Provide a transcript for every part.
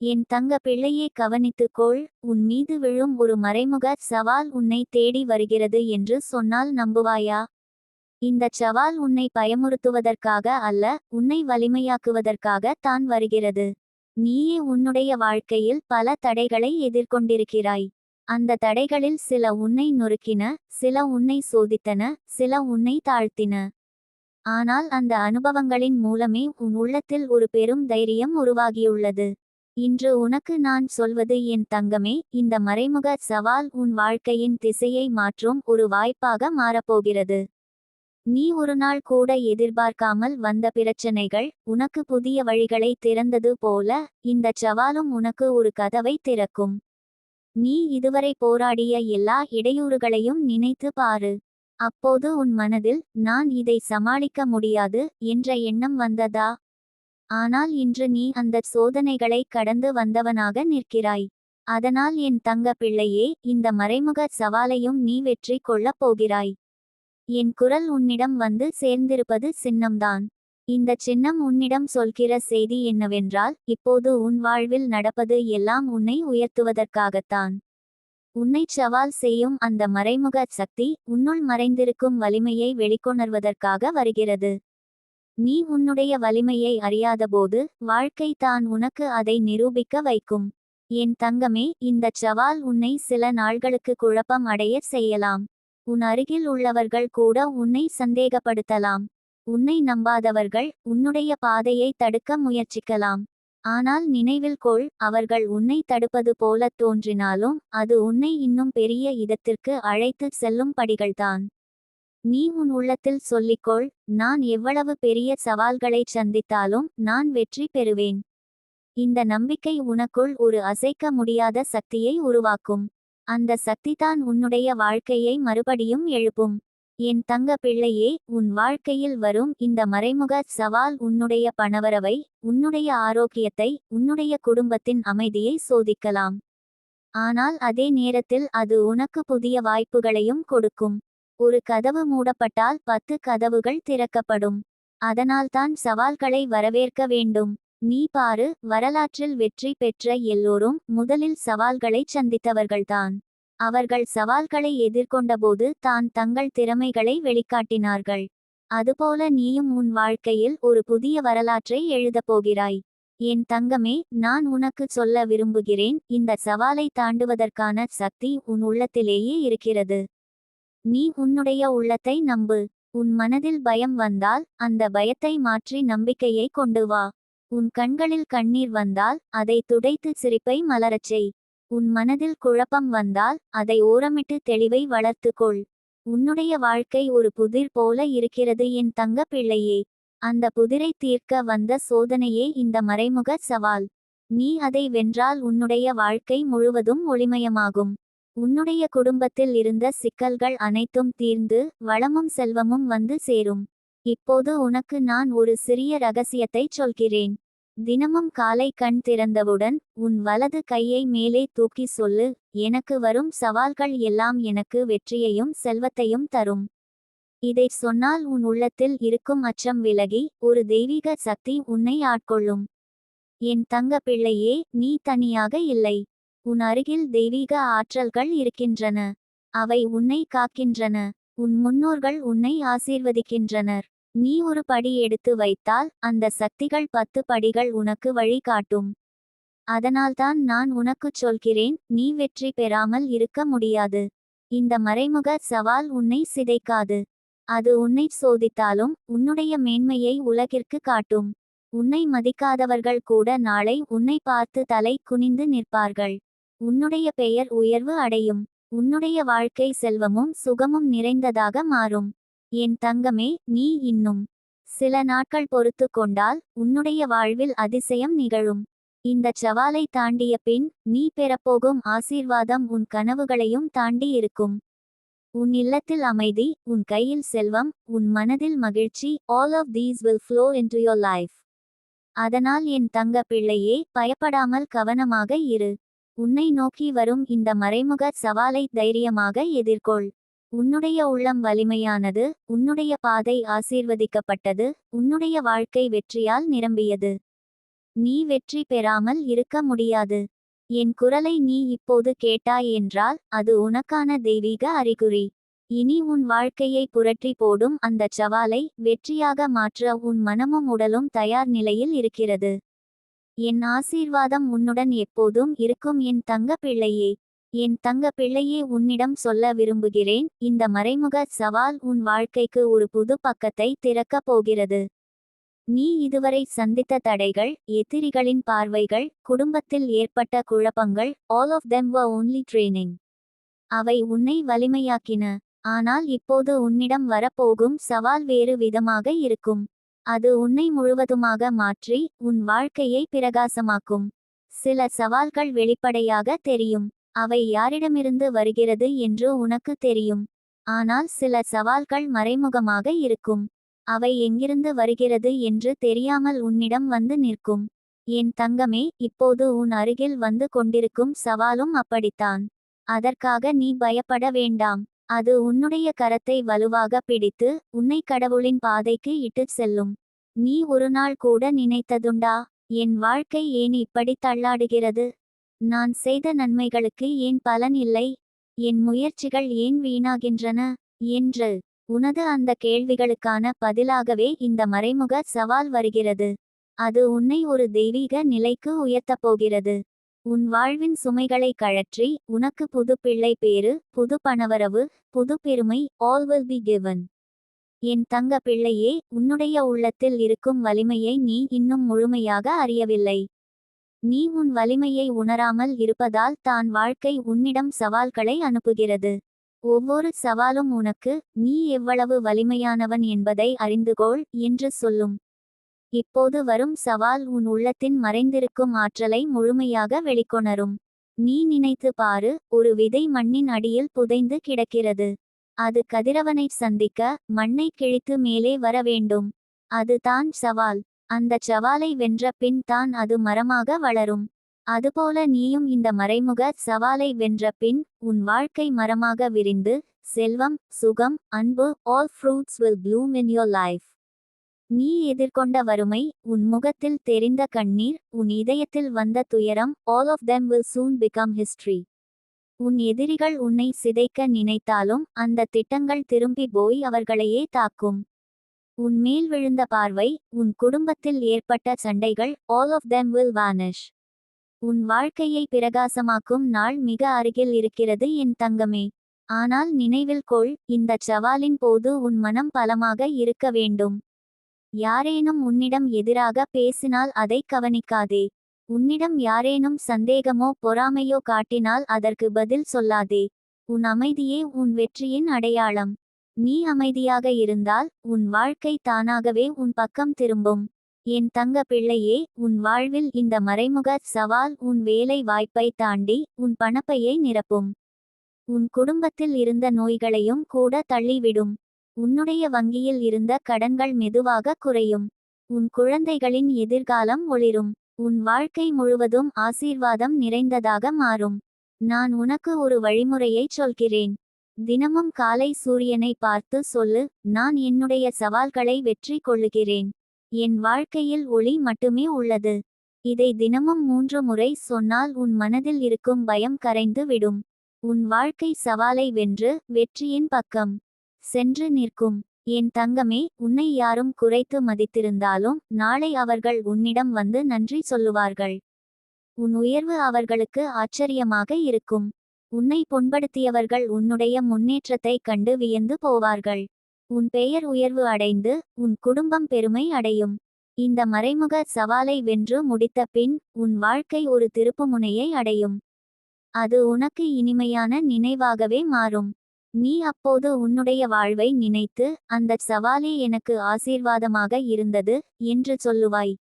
என் தங்க பிள்ளையே கவனித்துக்கொள் உன் மீது விழும் ஒரு மறைமுக சவால் உன்னை தேடி வருகிறது என்று சொன்னால் நம்புவாயா? இந்தச் சவால் உன்னை பயமுறுத்துவதற்காக அல்ல உன்னை வலிமையாக்குவதற்காக தான் வருகிறது. நீயே உன்னுடைய வாழ்க்கையில் பல தடைகளை எதிர்கொண்டிருக்கிறாய். அந்த தடைகளில் சில உன்னை நொறுக்கின சில உன்னை சோதித்தன சில உன்னை தாழ்த்தின. ஆனால் அந்த அனுபவங்களின் மூலமே உன் உள்ளத்தில் ஒரு பெரும் தைரியம் உருவாகியுள்ளது. இன்று உனக்கு நான் சொல்வது என் தங்கமே இந்த மறைமுக சவால் உன் வாழ்க்கையின் திசையை மாற்றும் ஒரு வாய்ப்பாக மாறப்போகிறது. நீ ஒரு நாள் கூட எதிர்பார்க்காமல் வந்த பிரச்சனைகள் உனக்கு புதிய வழிகளை திறந்தது போல இந்தச் சவாலும் உனக்கு ஒரு கதவை திறக்கும். நீ இதுவரை போராடிய எல்லா இடையூறுகளையும் நினைத்து பாரு. அப்போது உன் மனதில் நான் இதை சமாளிக்க முடியாது என்ற எண்ணம் வந்ததா? ஆனால் இன்று நீ அந்த சோதனைகளை கடந்து வந்தவனாக நிற்கிறாய். அதனால் என் தங்க பிள்ளையே இந்த மறைமுக சவாலையும் நீ வெற்றி கொள்ளப் போகிறாய். என் குரல் உன்னிடம் வந்து சேர்ந்திருப்பது சின்னம்தான். இந்த சின்னம் உன்னிடம் சொல்கிற செய்தி என்னவென்றால் இப்போது உன் வாழ்வில் நடப்பது எல்லாம் உன்னை உயர்த்துவதற்காகத்தான். உன்னை சவால் செய்யும் அந்த மறைமுக சக்தி உன்னுள் மறைந்திருக்கும் வலிமையை வெளிக்கொணர்வதற்காக வருகிறது. நீ உன்னுடைய வலிமையை அறியாதபோது வாழ்க்கை தான் உனக்கு அதை நிரூபிக்க வைக்கும். என் தங்கமே இந்தச் சவால் உன்னை சில நாள்களுக்கு குழப்பம் அடைய செய்யலாம். உன் அருகில் உள்ளவர்கள் கூட உன்னை சந்தேகப்படுத்தலாம். உன்னை நம்பாதவர்கள் உன்னுடைய பாதையை தடுக்க முயற்சிக்கலாம். ஆனால் நினைவில் கொள் அவர்கள் உன்னை தடுப்பது போல தோன்றினாலும் அது உன்னை இன்னும் பெரிய இடத்திற்கு அழைத்து செல்லும் படிகள்தான். நீ உன் உள்ளத்தில் சொல்லிக்கொள் நான் எவ்வளவு பெரிய சவால்களைச் சந்தித்தாலும் நான் வெற்றி பெறுவேன். இந்த நம்பிக்கை உனக்குள் ஒரு அசைக்க முடியாத சக்தியை உருவாக்கும். அந்த சக்திதான் உன்னுடைய வாழ்க்கையை மறுபடியும் எழுப்பும். என் தங்க பிள்ளையே உன் வாழ்க்கையில் வரும் இந்த மறைமுக சவால் உன்னுடைய பணவரவை உன்னுடைய ஆரோக்கியத்தை உன்னுடைய குடும்பத்தின் அமைதியை சோதிக்கலாம். ஆனால் அதே நேரத்தில் அது உனக்கு புதிய வாய்ப்புகளையும் கொடுக்கும். ஒரு கதவு மூடப்பட்டால் பத்து கதவுகள் திறக்கப்படும். அதனால்தான் சவால்களை வரவேற்க வேண்டும். நீ பாரு வரலாற்றில் வெற்றி பெற்ற எல்லோரும் முதலில் சவால்களை சந்தித்தவர்கள்தான். அவர்கள் சவால்களை எதிர்கொண்டபோது தான் தங்கள் திறமைகளை வெளிக்காட்டினார்கள். அதுபோல நீயும் உன் வாழ்க்கையில் ஒரு புதிய வரலாற்றை எழுதப் போகிறாய். என் தங்கமே நான் உனக்கு சொல்ல விரும்புகிறேன் இந்த சவாலை தாண்டுவதற்கான சக்தி உன் உள்ளத்திலேயே இருக்கிறது. நீ உன்னுடைய உள்ளத்தை நம்பு. உன் மனதில் பயம் வந்தால் அந்த பயத்தை மாற்றி நம்பிக்கையை கொண்டு வா. உன் கண்களில் கண்ணீர் வந்தால் அதை துடைத்து சிரிப்பை மலரச் செய். உன் மனதில் குழப்பம் வந்தால் அதை ஓரமிட்டு தெளிவை வளர்த்துக்கொள் உன்னுடைய வாழ்க்கை ஒரு புதிர் போல இருக்கிறது என் தங்க பிள்ளையே. அந்த புதிரை தீர்க்க வந்த சோதனையே இந்த மறைமுக சவால். நீ அதை வென்றால் உன்னுடைய வாழ்க்கை முழுவதும் ஒளிமயமாகும். உன்னுடைய குடும்பத்தில் இருந்த சிக்கல்கள் அனைத்தும் தீர்ந்து வளமும் செல்வமும் வந்து சேரும். இப்போது உனக்கு நான் ஒரு சிறிய ரகசியத்தை சொல்கிறேன். தினமும் காலை கண் திறந்தவுடன் உன் வலது கையை மேலே தூக்கி சொல்லு. எனக்கு வரும் சவால்கள் எல்லாம் எனக்கு வெற்றியையும் செல்வத்தையும் தரும். இதை சொன்னால் உன் உள்ளத்தில் இருக்கும் அச்சம் விலகி ஒரு தெய்வீக சக்தி உன்னை ஆட்கொள்ளும். என் தங்க பிள்ளையே நீ தனியாக இல்லை. உன் அருகில் தெய்வீக ஆற்றல்கள் இருக்கின்றன. அவை உன்னை காக்கின்றன. உன் முன்னோர்கள் உன்னை ஆசீர்வதிக்கின்றனர். நீ ஒரு படி எடுத்து வைத்தால் அந்த சக்திகள் பத்து படிகள் உனக்கு வழி காட்டும் அதனால்தான் நான் உனக்குச் சொல்கிறேன் நீ வெற்றி பெறாமல் இருக்க முடியாது. இந்த மறைமுக சவால் உன்னை சிதைக்காது. அது உன்னை சோதித்தாலும் உன்னுடைய மேன்மையை உலகிற்கு காட்டும். உன்னை மதிக்காதவர்கள் கூட நாளை உன்னை பார்த்து தலை குனிந்து நிற்பார்கள். உன்னுடைய பெயர் உயர்வு அடையும். உன்னுடைய வாழ்க்கை செல்வமும் சுகமும் நிறைந்ததாக மாறும். என் தங்கமே நீ இன்னும் சில நாட்கள் பொறுத்து கொண்டால் உன்னுடைய வாழ்வில் அதிசயம் நிகழும். இந்தச் சவாலை தாண்டிய பின் நீ பெறப்போகும் ஆசீர்வாதம் உன் கனவுகளையும் தாண்டி இருக்கும். உன் இல்லத்தில் அமைதி உன் கையில் செல்வம் உன் மனதில் மகிழ்ச்சி all of these will flow to your life அதனால் என் தங்க பிள்ளையே பயப்படாமல் கவனமாக இரு. உன்னை நோக்கி வரும் இந்த மறைமுக சவாலை தைரியமாக எதிர்கொள். உன்னுடைய உள்ளம் வலிமையானது உன்னுடைய பாதை ஆசீர்வதிக்கப்பட்டது உன்னுடைய வாழ்க்கை வெற்றியால் நிரம்பியது. நீ வெற்றி பெறாமல் இருக்க முடியாது. என் குரலை நீ இப்போது கேட்டாய் என்றால் அது உனக்கான தெய்வீக அறிகுறி. இனி உன் வாழ்க்கையை புரட்டி போடும் அந்தச் சவாலை வெற்றியாக மாற்ற உன் மனமும் உடலும் தயார் நிலையில் இருக்கிறது. என் ஆசீர்வாதம் உன்னுடன் எப்போதும் இருக்கும் என் தங்க பிள்ளையே. என் தங்க பிள்ளையே உன்னிடம் சொல்ல விரும்புகிறேன். இந்த மறைமுக சவால் உன் வாழ்க்கைக்கு ஒரு புது பக்கத்தை திறக்கப் போகிறது. நீ இதுவரை சந்தித்த தடைகள் எதிரிகளின் பார்வைகள் குடும்பத்தில் ஏற்பட்ட குழப்பங்கள் all of them were only training அவை உன்னை வலிமையாக்கின. ஆனால் இப்போது உன்னிடம் வரப்போகும் சவால் வேறு விதமாக இருக்கும். அது உன்னை முழுவதுமாக மாற்றி உன் வாழ்க்கையை பிரகாசமாக்கும். சில சவால்கள் வெளிப்படையாக தெரியும். அவை யாரிடமிருந்து வருகிறது என்று உனக்கு தெரியும். ஆனால் சில சவால்கள் மறைமுகமாக இருக்கும். அவை எங்கிருந்து வருகிறது என்று தெரியாமல் உன்னிடம் வந்து நிற்கும். என் தங்கமே இப்போது உன் அருகில் வந்து கொண்டிருக்கும் சவாலும் அப்படித்தான். அதற்காக நீ பயப்பட வேண்டாம். அது உன்னுடைய கரத்தை வலுவாக பிடித்து உன்னை கடவுளின் பாதைக்கு இட்டுச் செல்லும். நீ ஒரு நாள் கூட நினைத்ததுண்டா? என் வாழ்க்கை ஏன் இப்படி தள்ளாடுகிறது? நான் செய்த நன்மைகளுக்கு ஏன் பலன் இல்லை? என் முயற்சிகள் ஏன் வீணாகின்றன? என்று உனது அந்த கேள்விகளுக்கான பதிலாகவே இந்த மறைமுக சவால் வருகிறது. அது உன்னை ஒரு தெய்வீக நிலைக்கு உயர்த்தப் போகிறது. உன் வாழ்வின் சுமைகளை கழற்றி உனக்கு புது பிள்ளை பேரு புது பணவரவு புது பெருமை ஆல் வில் பி கிவன் என் தங்க பிள்ளையே உன்னுடைய உள்ளத்தில் இருக்கும் வலிமையை நீ இன்னும் முழுமையாக அறியவில்லை. நீ உன் வலிமையை உணராமல் இருப்பதால் தான் வாழ்க்கை உன்னிடம் சவால்களை அனுப்புகிறது. ஒவ்வொரு சவாலும் உனக்கு நீ எவ்வளவு வலிமையானவன் என்பதை அறிந்துகொள் என்று சொல்லும். இப்போது வரும் சவால் உன் உள்ளத்தின் மறைந்திருக்கும் ஆற்றலை முழுமையாக வெளிக்கொணரும். நீ நினைத்து பாரு ஒரு விதை மண்ணின் அடியில் புதைந்து கிடக்கிறது. அது கதிரவனை சந்திக்க மண்ணை கிழித்து மேலே வர வேண்டும். அது தான் சவால். அந்த சவாலை வென்ற பின் தான் அது மரமாக வளரும். அதுபோல நீயும் இந்த மறைமுக சவாலை வென்ற பின் உன் வாழ்க்கை மரமாக விரிந்து செல்வம் சுகம் அன்பு all fruits will bloom in your life நீ எதிர்கொண்ட வறுமை உன் முகத்தில் தெரிந்த கண்ணீர் உன் இதயத்தில் வந்த துயரம் all of them will soon become history உன் எதிரிகள் உன்னை சிதைக்க நினைத்தாலும் அந்த திட்டங்கள் திரும்பி போய் அவர்களையே தாக்கும். உன் மேல் விழுந்த பார்வை உன் குடும்பத்தில் ஏற்பட்ட சண்டைகள் all of them will vanish உன் வாழ்க்கையை பிரகாசமாக்கும் நாள் மிக அருகில் இருக்கிறது என் தங்கமே. ஆனால் நினைவில் கொள் இந்த சவாலின் போது உன் மனம் பலமாக இருக்க வேண்டும். யாரேனும் உன்னிடம் எதிராக பேசினால் அதை கவனிக்காதே. உன்னிடம் யாரேனும் சந்தேகமோ பொறாமையோ காட்டினால் அதற்கு பதில் சொல்லாதே. உன் அமைதியே உன் வெற்றியின் அடையாளம். நீ அமைதியாக இருந்தால் உன் வாழ்க்கை தானாகவே உன் பக்கம் திரும்பும். என் தங்க பிள்ளையே உன் வாழ்வில் இந்த மறைமுக சவால் உன் வேலை வாய்ப்பை தாண்டி உன் பணப்பையை நிரப்பும். உன் குடும்பத்தில் இருந்த நோய்களையும் கூட தள்ளிவிடும். உன்னுடைய வங்கியில் இருந்த கடன்கள் மெதுவாக குறையும். உன் குழந்தைகளின் எதிர்காலம் ஒளிரும். உன் வாழ்க்கை முழுவதும் ஆசீர்வாதம் நிறைந்ததாக மாறும். நான் உனக்கு ஒரு வழிமுறையை சொல்கிறேன். தினமும் காலை சூரியனை பார்த்து சொல்லு நான் என்னுடைய சவால்களை வெற்றி கொள்ளுகிறேன். என் வாழ்க்கையில் ஒளி மட்டுமே உள்ளது. இதை தினமும் மூன்று முறை சொன்னால் உன் மனதில் இருக்கும் பயம் கரைந்து விடும். உன் வாழ்க்கை சவாலை வென்று வெற்றியின் பக்கம். சென்று நிற்கும். என் தங்கமே உன்னை யாரும் குறைத்து மதித்திருந்தாலும் நாளை அவர்கள் உன்னிடம் வந்து நன்றி சொல்லுவார்கள். உன் உயர்வு அவர்களுக்கு ஆச்சரியமாக இருக்கும். உன்னை புண்படுத்தியவர்கள் உன்னுடைய முன்னேற்றத்தை கண்டு வியந்து போவார்கள். உன் பெயர் உயர்வு அடைந்து உன் குடும்பம் பெருமை அடையும். இந்த மறைமுக சவாலை வென்று முடித்த பின் உன் வாழ்க்கை ஒரு திருப்புமுனையை அடையும். அது உனக்கு இனிமையான நினைவாகவே மாறும். நீ அப்போது உன்னுடைய வாழ்வை நினைத்து அந்த சவாலே எனக்கு ஆசீர்வாதமாக இருந்தது என்று சொல்லுவாய்.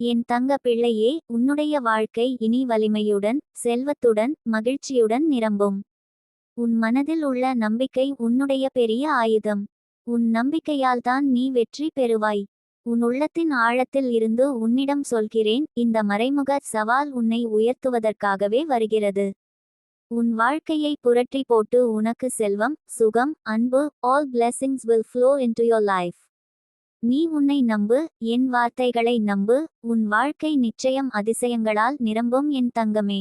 என் தங்க பிள்ளையே உன்னுடைய வாழ்க்கை இனி வலிமையுடன் செல்வத்துடன் மகிழ்ச்சியுடன் நிரம்பும். உன் மனதில் உள்ள நம்பிக்கை உன்னுடைய பெரிய ஆயுதம். உன் நம்பிக்கையால்தான் நீ வெற்றி பெறுவாய். உன் உள்ளத்தின் ஆழத்தில் இருந்து உன்னிடம் சொல்கிறேன் இந்த மறைமுக சவால் உன்னை உயர்த்துவதற்காகவே வருகிறது. உன் வாழ்க்கையை புரட்டி போட்டு உனக்கு செல்வம் சுகம் அன்பு all blessings will flow in to your life நீ உன்னை நம்பு என் வார்த்தைகளை நம்பு உன் வாழ்க்கை நிச்சயம் அதிசயங்களால் நிரம்பும் என் தங்கமே.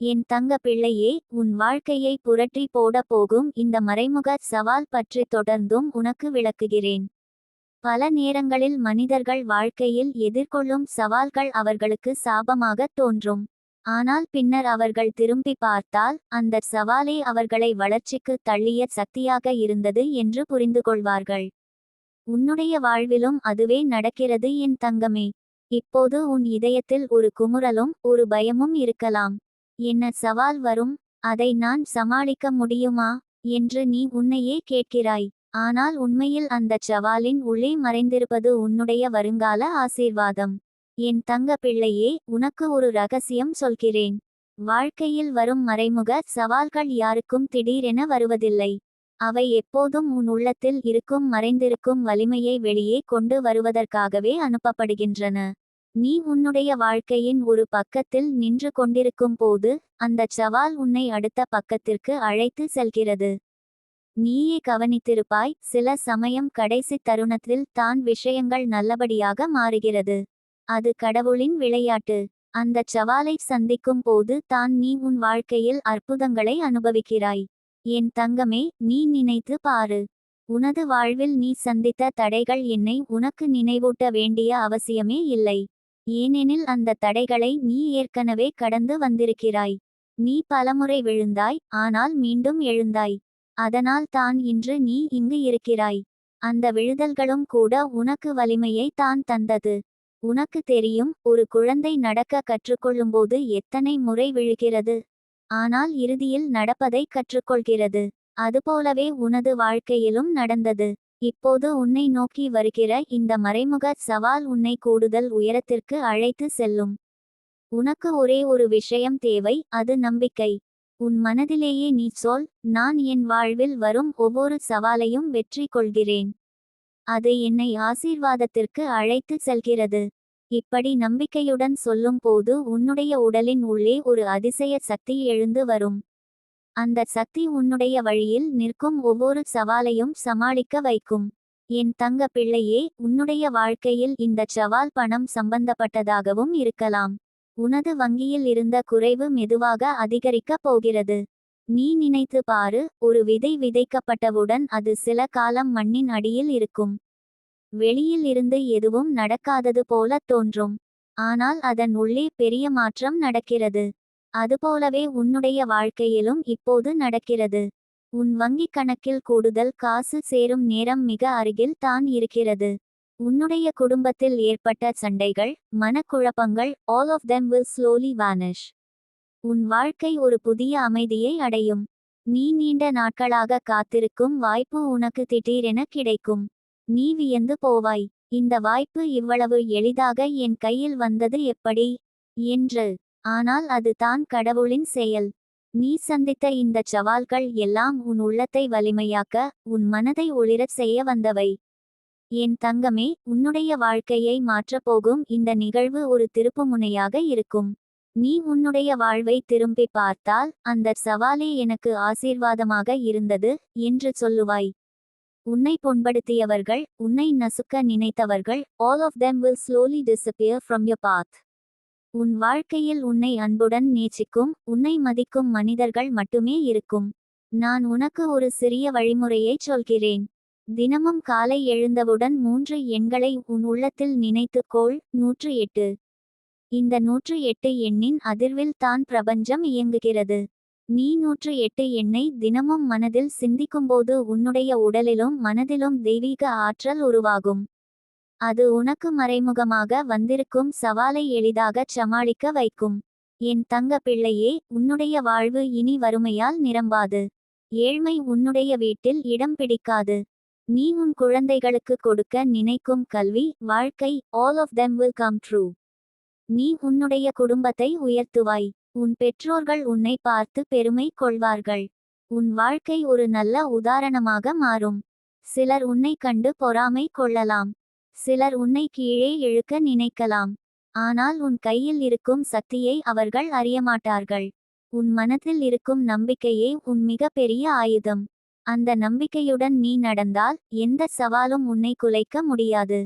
என் தங்க பிள்ளையே உன் வாழ்க்கையை புரட்டி போட போகும் இந்த மறைமுக சவால் பற்றி தொடர்ந்தும் உனக்கு விளக்குகிறேன். பல நேரங்களில் மனிதர்கள் வாழ்க்கையில் எதிர்கொள்ளும் சவால்கள் அவர்களுக்கு சாபமாக தோன்றும். ஆனால் பின்னர் அவர்கள் திரும்பி பார்த்தால் அந்த சவாலே அவர்களை வளர்ச்சிக்கு தள்ளிய சக்தியாக இருந்தது என்று புரிந்து கொள்வார்கள். உன்னுடைய வாழ்விலும் அதுவே நடக்கிறது என் தங்கமே. இப்போது உன் இதயத்தில் ஒரு குமுறலும் ஒரு பயமும் இருக்கலாம். என்ன சவால் வரும்? அதை நான் சமாளிக்க முடியுமா என்று நீ உன்னையே கேட்கிறாய். ஆனால் உண்மையில் அந்தச் சவாலின் உள்ளே மறைந்திருப்பது உன்னுடைய வருங்கால ஆசீர்வாதம். என் தங்க பிள்ளையே உனக்கு ஒரு ரகசியம் சொல்கிறேன். வாழ்க்கையில் வரும் மறைமுக சவால்கள் யாருக்கும் திடீரென வருவதில்லை. அவை எப்போதும் உன் உள்ளத்தில் இருக்கும் மறைந்திருக்கும் வலிமையை வெளியே கொண்டு வருவதற்காகவே அனுப்பப்படுகின்றன. நீ உன்னுடைய வாழ்க்கையின் ஒரு பக்கத்தில் நின்று கொண்டிருக்கும் போது அந்தச் சவால் உன்னை அடுத்த பக்கத்திற்கு அழைத்து செல்கிறது. நீயே கவனித்திருப்பாய் சில சமயம் கடைசி தருணத்தில் தான் விஷயங்கள் நல்லபடியாக மாறுகிறது. அது கடவுளின் விளையாட்டு. அந்தச் சவாலை சந்திக்கும் போது தான் நீ உன் வாழ்க்கையில் அற்புதங்களை அனுபவிக்கிறாய். என் தங்கமே நீ நினைத்து பாரு. உனது வாழ்வில் நீ சந்தித்த தடைகள் என்னை உனக்கு நினைவூட்ட வேண்டிய அவசியமே இல்லை. ஏனெனில் அந்த தடைகளை நீ ஏற்கனவே கடந்து வந்திருக்கிறாய். நீ பலமுறை விழுந்தாய் ஆனால் மீண்டும் எழுந்தாய். அதனால் தான் இன்று நீ இங்கு இருக்கிறாய். அந்த விழுதல்களும் கூட உனக்கு வலிமையை தான் தந்தது. உனக்கு தெரியும் ஒரு குழந்தை நடக்க கற்றுக்கொள்ளும்போது எத்தனை முறை விழுகிறது. ஆனால் இறுதியில் நடப்பதை கற்றுக்கொள்கிறது. அதுபோலவே உனது வாழ்க்கையிலும் நடந்தது. இப்போது உன்னை நோக்கி வருகிற இந்த மறைமுக சவால் உன்னை கூடுதல் உயரத்திற்கு அழைத்து செல்லும். உனக்கு ஒரே ஒரு விஷயம் தேவை அது நம்பிக்கை. உன் மனதிலேயே நீ சொல் நான் என் வாழ்வில் வரும் ஒவ்வொரு சவாலையும் வெற்றி கொள்கிறேன். அது என்னை ஆசீர்வாதத்திற்கு அழைத்து செல்கிறது. இப்படி நம்பிக்கையுடன் சொல்லும் போது உன்னுடைய உடலின் உள்ளே ஒரு அதிசய சக்தி எழுந்து வரும். அந்த சக்தி உன்னுடைய வழியில் நிற்கும் ஒவ்வொரு சவாலையும் சமாளிக்க வைக்கும். என் தங்க பிள்ளையே உன்னுடைய வாழ்க்கையில் இந்த சவால் பணம் சம்பந்தப்பட்டதாகவும் இருக்கலாம். உனது வங்கியில் இருந்த குறைவு மெதுவாக அதிகரிக்கப் போகிறது. நீ நினைத்து பாரு ஒரு விதை விதைக்கப்பட்டவுடன் அது சில காலம் மண்ணின் அடியில் இருக்கும். வெளியில் இருந்து எதுவும் நடக்காதது போல தோன்றும். ஆனால் அதன் உள்ளே பெரிய மாற்றம் நடக்கிறது. அதுபோலவே உன்னுடைய வாழ்க்கையிலும் இப்போது நடக்கிறது. உன் வங்கிக் கணக்கில் கூடுதல் காசு சேரும் நேரம் மிக அருகில் தான் இருக்கிறது. உன்னுடைய குடும்பத்தில் ஏற்பட்ட சண்டைகள் மனக்குழப்பங்கள் all of them will slowly vanish உன் வாழ்க்கை ஒரு புதிய அமைதியை அடையும். நீ நீண்ட நாட்களாக காத்திருக்கும் வாய்ப்பு உனக்கு திடீரென கிடைக்கும். நீ வியந்து போவாய். இந்த வாய்ப்பு இவ்வளவு எளிதாக என் கையில் வந்தது எப்படி? என்று. ஆனால் அது தான் கடவுளின் செயல். நீ சந்தித்த இந்த சவால்கள் எல்லாம் உன் உள்ளத்தை வலிமையாக்க உன் மனதை ஒளிரச் செய்ய வந்தவை. என் தங்கமே உன்னுடைய வாழ்க்கையை மாற்றப் போகும் இந்த நிகழ்வு ஒரு திருப்புமுனையாக இருக்கும். நீ உன்னுடைய வாழ்வை திரும்பி பார்த்தால் அந்த சவாலே எனக்கு ஆசீர்வாதமாக இருந்தது என்று சொல்லுவாய். உன்னை புண்படுத்தியவர்கள் உன்னை நசுக்க நினைத்தவர்கள் all of them will slowly disappear from your path உன் வாழ்க்கையில் உன்னை அன்புடன் நேசிக்கும் உன்னை மதிக்கும் மனிதர்கள் மட்டுமே இருக்கும். நான் உனக்கு ஒரு சிறிய வழிமுறையை சொல்கிறேன். தினமும் காலை எழுந்தவுடன் மூன்று எண்களை உன் உள்ளத்தில் நினைத்துக்கோள் நூற்று எட்டு. இந்த நூற்று எட்டு எண்ணின் அதிர்வில் தான் பிரபஞ்சம் இயங்குகிறது. நீ நூற்று எட்டு எண்ணை தினமும் மனதில் சிந்திக்கும்போது உன்னுடைய உடலிலும் மனதிலும் தெய்வீக ஆற்றல் உருவாகும். அது உனக்கு மறைமுகமாக வந்திருக்கும் சவாலை எளிதாகச் சமாளிக்க வைக்கும். என் தங்க பிள்ளையே உன்னுடைய வாழ்வு இனி வறுமையால் நிரம்பாது. ஏழ்மை உன்னுடைய வீட்டில் இடம் பிடிக்காது. நீ உன் குழந்தைகளுக்கு கொடுக்க நினைக்கும் கல்வி வாழ்க்கை all of them will come true நீ உன்னுடைய குடும்பத்தை உயர்த்துவாய். உன் பெற்றோர்கள் உன்னை பார்த்து பெருமை கொள்வார்கள். உன் வாழ்க்கை ஒரு நல்ல உதாரணமாக மாறும். சிலர் உன்னை கண்டு பொறாமை கொள்ளலாம். சிலர் உன்னை கீழே இழுக்க நினைக்கலாம். ஆனால் உன் கையில் இருக்கும் சக்தியை அவர்கள் அறியமாட்டார்கள். உன் மனத்தில் இருக்கும் நம்பிக்கையே உன் மிக பெரிய ஆயுதம். அந்த நம்பிக்கையுடன் நீ நடந்தால் எந்த சவாலும் உன்னை குலைக்க முடியாது.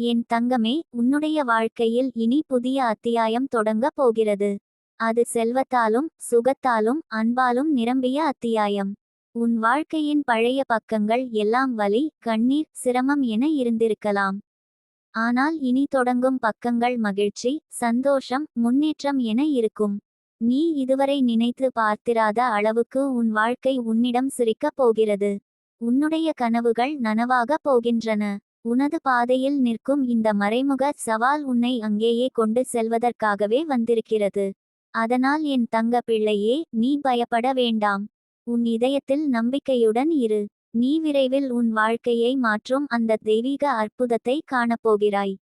என் தங்கமே உன்னுடைய வாழ்க்கையில் இனி புதிய அத்தியாயம் தொடங்கப் போகிறது. அது செல்வத்தாலும் சுகத்தாலும் அன்பாலும் நிரம்பிய அத்தியாயம். உன் வாழ்க்கையின் பழைய பக்கங்கள் எல்லாம் வலி கண்ணீர் சிரமம் என இருந்திருக்கலாம். ஆனால் இனி தொடங்கும் பக்கங்கள் மகிழ்ச்சி சந்தோஷம் முன்னேற்றம் என இருக்கும். நீ இதுவரை நினைத்து பார்த்திராத அளவுக்கு உன் வாழ்க்கை உன்னிடம் சிரிக்கப் போகிறது. உன்னுடைய கனவுகள் நனவாகப் போகின்றன. உனது பாதையில் நிற்கும் இந்த மறைமுக சவால் உன்னை அங்கேயே கொண்டு செல்வதற்காகவே வந்திருக்கிறது. அதனால் என் தங்க பிள்ளையே நீ பயப்பட வேண்டாம். உன் இதயத்தில் நம்பிக்கையுடன் இரு. நீ விரைவில் உன் வாழ்க்கையை மாற்றும் அந்த தெய்வீக அற்புதத்தை காணப்போகிறாய்.